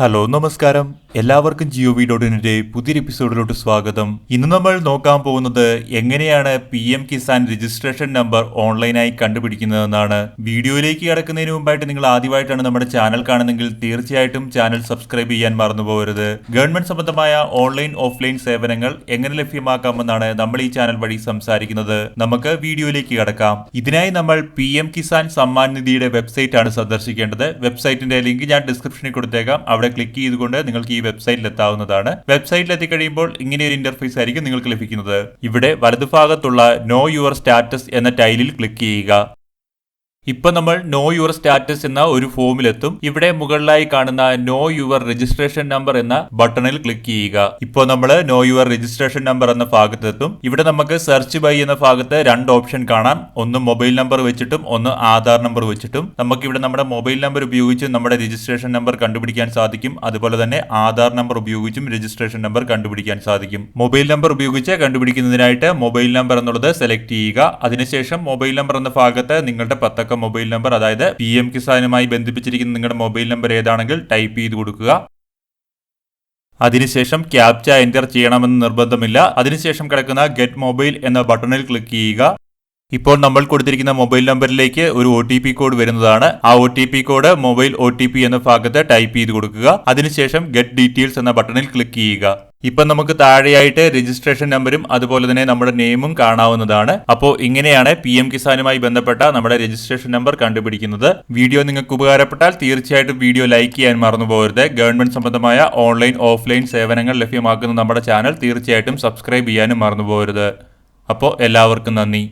Hello നമസ്കാരം. എല്ലാവർക്കും Jio V dot ഇന്നിന്റെ പുതിയൊരു എപ്പിസോഡിലോട്ട് സ്വാഗതം. ഇന്ന് നമ്മൾ നോക്കാൻ പോകുന്നത് എങ്ങനെയാണ് P M Kisan registration number ഓൺലൈനായി കണ്ടുപിടിക്കുന്നതെന്നാണ്. വീഡിയോയിലേക്ക് കടക്കുന്നതിന് മുമ്പായിട്ട് നിങ്ങൾ ആദ്യമായിട്ടാണ് നമ്മുടെ ചാനൽ കാണുന്നെങ്കിൽ തീർച്ചയായിട്ടും ചാനൽ സബ്സ്ക്രൈബ് ചെയ്യാൻ മറന്നുപോകരുത് ഗവൺമെന്റ് സംബന്ധമായ ഓൺലൈൻ ഓഫ്ലൈൻ സേവനങ്ങൾ എങ്ങനെ ലഭ്യമാക്കാമെന്നാണ് നമ്മൾ ഈ ചാനൽ വഴി സംസാരിക്കുന്നത്. നമുക്ക് വീഡിയോയിലേക്ക് കടക്കാം. ഇതിനായി നമ്മൾ പി എം കിസാൻ സമ്മാൻ നിധിയുടെ വെബ്സൈറ്റ് ആണ് സന്ദർശിക്കേണ്ടത്. വെബ്സൈറ്റിന്റെ ലിങ്ക് ഞാൻ ഡിസ്ക്രിപ്ഷനിൽ കൊടുത്തേക്കാം. അവിടെ ക്ലിക്ക് ചെയ്തുകൊണ്ട് നിങ്ങൾക്ക് ഈ വെബ്സൈറ്റിൽ എത്താവുന്നതാണ്. വെബ്സൈറ്റിൽ എത്തിക്കഴിയുമ്പോൾ ഇങ്ങനെ ഒരു ഇന്റർഫേസ് ആയിരിക്കും നിങ്ങൾക്ക് ലഭിക്കുന്നത്. ഇവിടെ വലതുഭാഗത്തുള്ള നോ യുവർ സ്റ്റാറ്റസ് എന്ന ടൈലിൽ ക്ലിക്ക് ചെയ്യുക. ഇപ്പൊ നമ്മൾ നോ യുവർ സ്റ്റാറ്റസ് എന്ന ഒരു ഫോമിലെത്തും. ഇവിടെ മുകളിലായി കാണുന്ന നോ യുവർ രജിസ്ട്രേഷൻ നമ്പർ എന്ന ബട്ടണിൽ ക്ലിക്ക് ചെയ്യുക. ഇപ്പോൾ നമ്മൾ നോ യുവർ രജിസ്ട്രേഷൻ നമ്പർ എന്ന ഭാഗത്തെത്തും. ഇവിടെ നമുക്ക് സെർച്ച് ബൈ എന്ന ഭാഗത്ത് രണ്ട് ഓപ്ഷൻ കാണാം. ഒന്ന് മൊബൈൽ നമ്പർ വെച്ചിട്ടും ഒന്ന് ആധാർ നമ്പർ വെച്ചിട്ടും. നമുക്ക് ഇവിടെ നമ്മുടെ മൊബൈൽ നമ്പർ ഉപയോഗിച്ച് നമ്മുടെ രജിസ്ട്രേഷൻ നമ്പർ കണ്ടുപിടിക്കാൻ സാധിക്കും. അതുപോലെ തന്നെ ആധാർ നമ്പർ ഉപയോഗിച്ചും രജിസ്ട്രേഷൻ നമ്പർ കണ്ടുപിടിക്കാൻ സാധിക്കും. മൊബൈൽ നമ്പർ ഉപയോഗിച്ച് കണ്ടുപിടിക്കുന്നതിനായിട്ട് മൊബൈൽ നമ്പർ എന്നുള്ളത് സെലക്ട് ചെയ്യുക. അതിനുശേഷം മൊബൈൽ നമ്പർ എന്ന ഭാഗത്ത് നിങ്ങളുടെ പത്തക്ക മൊബൈൽ നമ്പർ അതായത് പി എം കിസാനുമായി ബന്ധിപ്പിച്ചിരിക്കുന്ന നിങ്ങളുടെ മൊബൈൽ നമ്പർ ഏതാണെങ്കിൽ ടൈപ്പ് ചെയ്ത് കൊടുക്കുക. അതിനുശേഷം ക്യാപ്ച എന്റർ ചെയ്യണമെന്ന് നിർബന്ധമില്ല. അതിനുശേഷം കിടക്കുന്ന ഗെറ്റ് മൊബൈൽ എന്ന ബട്ടണിൽ ക്ലിക്ക് ചെയ്യുക. ഇപ്പോൾ നമ്മൾ കൊടുത്തിരിക്കുന്ന മൊബൈൽ നമ്പറിലേക്ക് ഒരു ഒ കോഡ് വരുന്നതാണ്. ആ ഒ കോഡ് മൊബൈൽ ഒ എന്ന ഭാഗത്ത് ടൈപ്പ് ചെയ്ത് കൊടുക്കുക. അതിനുശേഷം ഗെറ്റ് ഡീറ്റെയിൽസ് എന്ന ബട്ടണിൽ ക്ലിക്ക് ചെയ്യുക. ഇപ്പം നമുക്ക് താഴെയായിട്ട് രജിസ്ട്രേഷൻ നമ്പരും അതുപോലെ തന്നെ നമ്മുടെ നെയിമും കാണാവുന്നതാണ്. അപ്പോൾ ഇങ്ങനെയാണ് പി എം കിസാനുമായി ബന്ധപ്പെട്ട നമ്മുടെ രജിസ്ട്രേഷൻ നമ്പർ കണ്ടുപിടിക്കുന്നത്. വീഡിയോ നിങ്ങൾക്ക് ഉപകാരപ്പെട്ടാൽ തീർച്ചയായിട്ടും വീഡിയോ ലൈക്ക് ചെയ്യാൻ മറന്നു പോകരുത്. ഗവൺമെന്റ് സംബന്ധമായ ഓൺലൈൻ ഓഫ്ലൈൻ സേവനങ്ങൾ ലഭ്യമാക്കുന്ന നമ്മുടെ ചാനൽ തീർച്ചയായിട്ടും സബ്സ്ക്രൈബ് ചെയ്യാനും മറന്നു പോകരുത്. അപ്പോൾ എല്ലാവർക്കും നന്ദി.